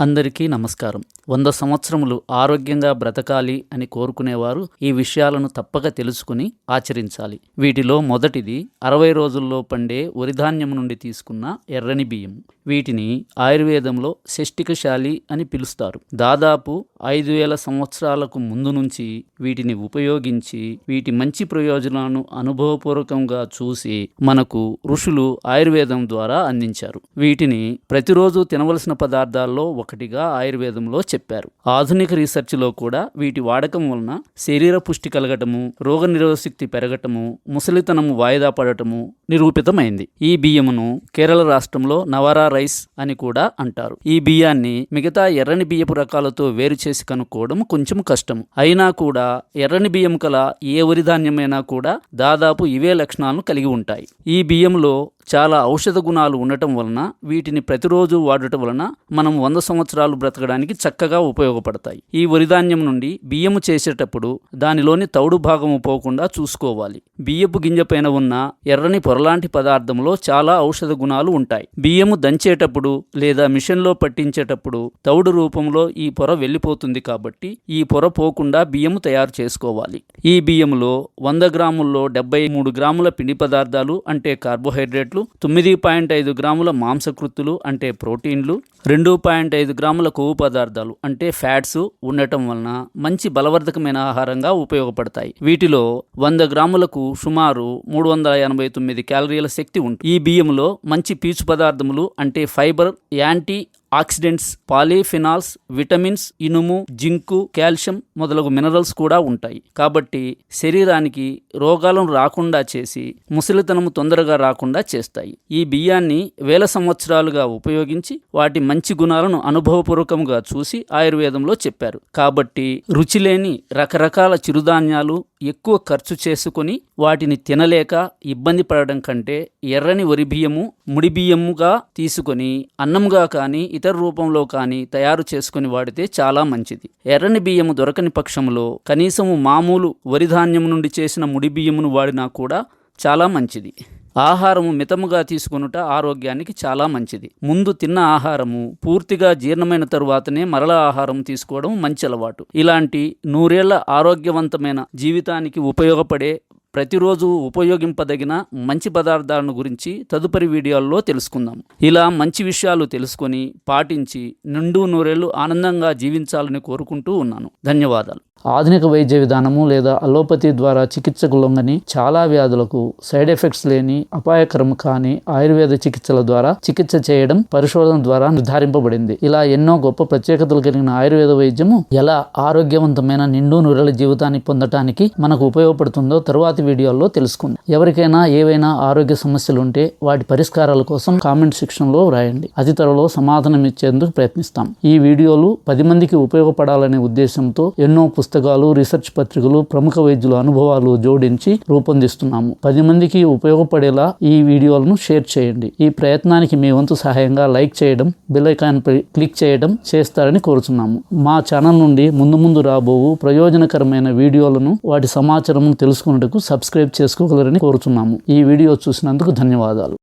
అందరికీ నమస్కారం. వంద సంవత్సరములు ఆరోగ్యంగా బ్రతకాలి అని కోరుకునేవారు ఈ విషయాలను తప్పక తెలుసుకుని ఆచరించాలి. వీటిలో మొదటిది అరవై రోజుల్లో పండే వరిధాన్యం నుండి తీసుకున్న ఎర్రని బియ్యం. వీటిని ఆయుర్వేదంలో షష్టికశాలి అని పిలుస్తారు. దాదాపు ఐదు వేల సంవత్సరాలకు ముందు నుంచి వీటిని ఉపయోగించి వీటి మంచి ప్రయోజనాలను అనుభవపూర్వకంగా చూసి మనకు ఋషులు ఆయుర్వేదం ద్వారా అందించారు. వీటిని ప్రతిరోజు తినవలసిన పదార్థాల్లో ఒక ఒకటిగా ఆయుర్వేదంలో చెప్పారు. ఆధునిక రీసెర్చ్లో కూడా వీటి వాడకం వలన శరీర పుష్టి కలగటము రోగ శక్తి పెరగటము ముసలితనము వాయిదా పడటము నిరూపితమైంది. ఈ బియ్యమును కేరళ రాష్ట్రంలో నవరా రైస్ అని కూడా అంటారు. ఈ బియ్యాన్ని మిగతా ఎర్రని బియ్యపు రకాలతో వేరు చేసి కనుక్కోవడం కొంచెం కష్టం. అయినా కూడా ఎర్రని బియ్యం కల ఏ వరి ధాన్యమైనా కూడా దాదాపు ఇవే లక్షణాలను కలిగి ఉంటాయి. ఈ బియ్యంలో చాలా ఔషధ గుణాలు ఉండటం వలన వీటిని ప్రతిరోజు వాడటం వలన మనం వంద సంవత్సరాలు బ్రతకడానికి చక్కగా ఉపయోగపడతాయి. ఈ వరిధాన్యం నుండి బియ్యము చేసేటప్పుడు దానిలోని తౌడు భాగము పోకుండా చూసుకోవాలి. బియ్యపు గింజ పైన ఉన్న ఎర్రని పొరలాంటి పదార్థంలో చాలా ఔషధ గుణాలు ఉంటాయి. బియ్యము దంచేటప్పుడు లేదా మిషన్లో పట్టించేటప్పుడు తౌడు రూపంలో ఈ పొర వెళ్ళిపోతుంది కాబట్టి ఈ పొర పోకుండా బియ్యము తయారు చేసుకోవాలి. ఈ బియ్యంలో వంద గ్రాముల్లో డెబ్బై మూడు గ్రాముల పిండి పదార్థాలు అంటే కార్బోహైడ్రేట్లు తొమ్మిది పాయింట్ ఐదు గ్రాముల మాంసకృత్తులు అంటే ప్రోటీన్లు రెండు పాయింట్ ఐదు గ్రాముల కొవ్వు పదార్థాలు అంటే ఫ్యాట్స్ ఉండటం వలన మంచి బలవర్ధకమైన ఆహారంగా ఉపయోగపడతాయి. వీటిలో వంద గ్రాములకు సుమారు మూడు వందల ఎనభై తొమ్మిది క్యాలరీల శక్తి ఉంటుంది. ఈ బియ్యంలో మంచి పీచు పదార్థములు అంటే fibre antioxidants polyphenols vitamins ఇనుము జింకు కాల్షియం మొదలగు మినరల్స్ కూడా ఉంటాయి. కాబట్టి శరీరానికి రోగాలను రాకుండా చేసి ముసలితనము తొందరగా రాకుండా చేస్తాయి. ఈ బియ్యాన్ని వేల సంవత్సరాలుగా ఉపయోగించి వాటి మంచి గుణాలను అనుభవపూర్వకంగా చూసి ఆయుర్వేదంలో చెప్పారు. కాబట్టి రుచిలేని రకరకాల చిరుధాన్యాలు ఎక్కువ ఖర్చు చేసుకొని వాటిని తినలేక ఇబ్బంది పడడం కంటే ఎర్రని వరి బియ్యము ముడి బియ్యముగా తీసుకొని అన్నంగా కానీ ఇతర రూపంలో కానీ తయారు చేసుకుని వాడితే చాలా మంచిది. ఎర్రని బియ్యము దొరకని పక్షంలో కనీసము మామూలు వరి ధాన్యం నుండి చేసిన ముడి బియ్యమును వాడినా కూడా చాలా మంచిది. ఆహారము మితముగా తీసుకొనుట ఆరోగ్యానికి చాలా మంచిది. ముందు తిన్న ఆహారము పూర్తిగా జీర్ణమైన తరువాతనే మరల ఆహారం తీసుకోవడం మంచి అలవాటు. ఇలాంటి నూరేళ్ళ ఆరోగ్యవంతమైన జీవితానికి ఉపయోగపడే ప్రతిరోజు ఉపయోగింపదగిన మంచి పదార్థాలను గురించి తదుపరి వీడియోల్లో తెలుసుకుందాం. ఇలా మంచి విషయాలు తెలుసుకొని పాటించి నిండు నూరేళ్ళు ఆనందంగా జీవించాలని కోరుకుంటూ ఉన్నాను. ధన్యవాదాలు. ఆధునిక వైద్య విధానము లేదా అలోపతి ద్వారా చికిత్సకు లొంగని చాలా వ్యాధులకు సైడ్ ఎఫెక్ట్స్ లేని అపాయకరం కాని ఆయుర్వేద చికిత్సల ద్వారా చికిత్స చేయడం పరిశోధన ద్వారా నిర్ధారింపబడింది. ఇలా ఎన్నో గొప్ప ప్రత్యేకతలు కలిగిన ఆయుర్వేద వైద్యము ఎలా ఆరోగ్యవంతమైన నిండు నురల జీవితాన్ని పొందటానికి మనకు ఉపయోగపడుతుందో తరువాతి వీడియోల్లో తెలుసుకుందాం. ఎవరికైనా ఏవైనా ఆరోగ్య సమస్యలు ఉంటే వాటి పరిష్కారాల కోసం కామెంట్ సెక్షన్లో వ్రాయండి. అతి త్వరలో సమాధానం ఇచ్చేందుకు ప్రయత్నిస్తాం. ఈ వీడియోలు పది మందికి ఉపయోగపడాలనే ఉద్దేశంతో ఎన్నో పుస్తకాలు పుస్తకాలు రీసెర్చ్ పత్రికలు ప్రముఖ వైద్యుల అనుభవాలు జోడించి రూపొందిస్తున్నాము. పది మందికి ఉపయోగపడేలా ఈ వీడియోలను షేర్ చేయండి. ఈ ప్రయత్నానికి మీ వంతు సహాయంగా లైక్ చేయడం బెల్ ఐకాన్పై క్లిక్ చేయడం చేస్తారని కోరుచున్నాము. మా ఛానల్ నుండి ముందు ముందు రాబోవు ప్రయోజనకరమైన వీడియోలను వాటి సమాచారం తెలుసుకున్నట్టుకు సబ్స్క్రైబ్ చేసుకోగలరని కోరుచున్నాము. ఈ వీడియో చూసినందుకు ధన్యవాదాలు.